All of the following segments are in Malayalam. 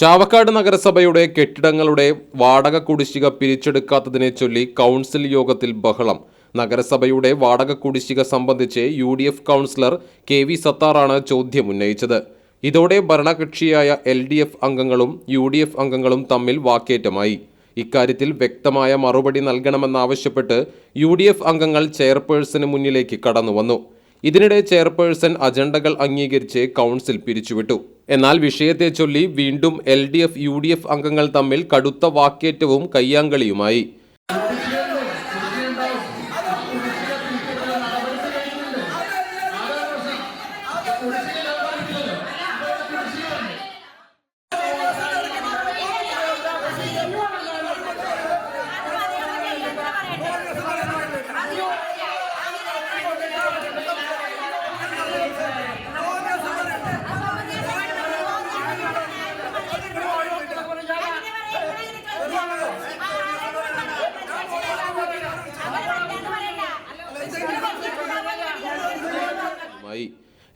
ചാവക്കാട് നഗരസഭയുടെ കെട്ടിടങ്ങളുടെ വാടക കുടിശ്ശിക പിരിച്ചെടുക്കാത്തതിനെ ചൊല്ലി കൗൺസിൽ യോഗത്തിൽ ബഹളം. നഗരസഭയുടെ വാടക കുടിശ്ശിക സംബന്ധിച്ച് U D F councillor K V സത്താറാണ് ചോദ്യം ഉന്നയിച്ചത്. ഇതോടെ ഭരണകക്ഷിയായ എൽ ഡി എഫ് അംഗങ്ങളും യു ഡി എഫ് അംഗങ്ങളും തമ്മിൽ വാക്കേറ്റമായി. ഇക്കാര്യത്തിൽ വ്യക്തമായ മറുപടി നൽകണമെന്നാവശ്യപ്പെട്ട് യു ഡി എഫ് അംഗങ്ങൾ ചെയർപേഴ്സന് മുന്നിലേക്ക് കടന്നുവന്നു. ഇതിനിടെ ചെയർപേഴ്സൺ അജണ്ടകൾ അംഗീകരിച്ച് കൗൺസിൽ പിരിച്ചുവിട്ടു. എന്നാൽ വിഷയത്തെ ചൊല്ലി വീണ്ടും L D F U D F അംഗങ്ങൾ തമ്മിൽ കടുത്ത വാക്കേറ്റവും കയ്യാങ്കളിയുമായി. മായി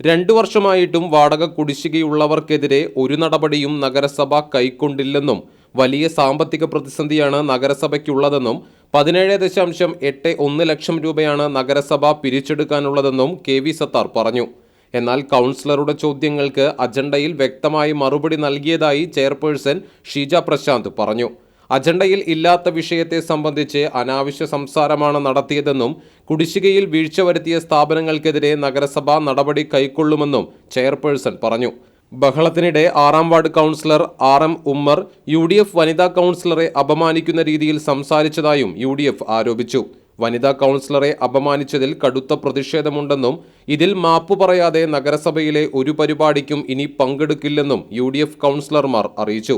രണ്ടു വർഷമായിട്ടും വാടക കുടിശ്ശികയുള്ളവർക്കെതിരെ ഒരു നടപടിയും നഗരസഭ കൈക്കൊണ്ടില്ലെന്നും വലിയ സാമ്പത്തിക പ്രതിസന്ധിയാണ് നഗരസഭയ്ക്കുള്ളതെന്നും പതിനേഴ് ദശാംശം എട്ട് ഒന്ന് ലക്ഷം രൂപയാണ് നഗരസഭ പിരിച്ചെടുക്കാനുള്ളതെന്നും കെ വി സത്താർ പറഞ്ഞു. എന്നാൽ കൗൺസിലറുടെ ചോദ്യങ്ങൾക്ക് അജണ്ടയിൽ വ്യക്തമായി മറുപടി നൽകിയതായി ചെയർപേഴ്സൺ ഷീജ പ്രശാന്ത് പറഞ്ഞു. അജണ്ടയിൽ ഇല്ലാത്ത വിഷയത്തെ സംബന്ധിച്ച് അനാവശ്യ സംസാരമാണ് നടത്തിയതെന്നും കുടിശ്ശികയിൽ വീഴ്ച വരുത്തിയ സ്ഥാപനങ്ങൾക്കെതിരെ നഗരസഭ നടപടി കൈക്കൊള്ളുമെന്നും ചെയർപേഴ്സൺ പറഞ്ഞു. ബഹളത്തിനിടെ ആറാം ward councillor R M Ummer U D F വനിതാ കൗൺസിലറെ അപമാനിക്കുന്ന രീതിയിൽ സംസാരിച്ചതായും യു ഡി എഫ് ആരോപിച്ചു. വനിതാ കൗൺസിലറെ അപമാനിച്ചതിൽ കടുത്ത പ്രതിഷേധമുണ്ടെന്നും ഇതിൽ മാപ്പ് പറയാതെ നഗരസഭയിലെ ഒരു പരിപാടിക്കും ഇനി പങ്കെടുക്കില്ലെന്നും യു ഡി എഫ് കൗൺസിലർമാർ അറിയിച്ചു.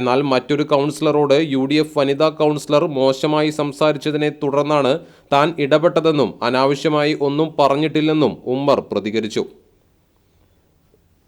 എന്നാൽ മറ്റൊരു കൗൺസിലറോട് യു ഡി എഫ് വനിതാ കൗൺസിലർ മോശമായി സംസാരിച്ചതിനെ തുടർന്നാണ് താൻ ഇടപെട്ടതെന്നും അനാവശ്യമായി ഒന്നും പറഞ്ഞിട്ടില്ലെന്നും ഉമ്മർ പ്രതികരിച്ചു.